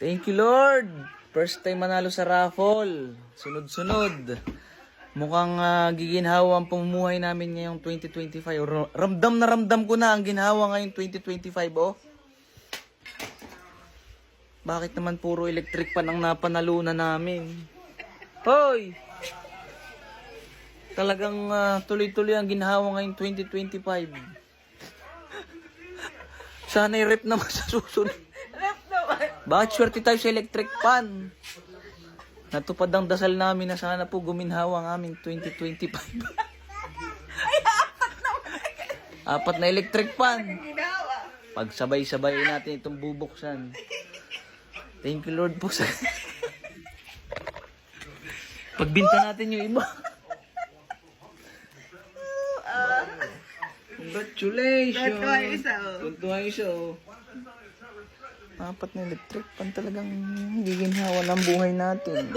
Thank you, Lord. First time manalo sa raffle. Sunod-sunod. Mukhang ah, giginhawa ang pamumuhay namin ngayong 2025. Ra- Ramdam na ramdam ko na ang ginhawa ngayong 2025, oh. Bakit naman puro electric pan ang napanalunan namin? Hoy! Talagang ah, tuloy-tuloy ang ginhawa ngayong 2025. Sana i-rep naman sa susunod. Bakit swerte tayo sa electric pan? Natupad ang dasal namin na sana po guminhawa ang aming 2025. apat na electric pan. Pagsabay-sabay natin itong bubuksan. Thank you Lord po sa... Pagbinta natin yung iba. Congratulations! Tuntua isa oh. Apat na electric pan talagang giginhawa ng buhay natin.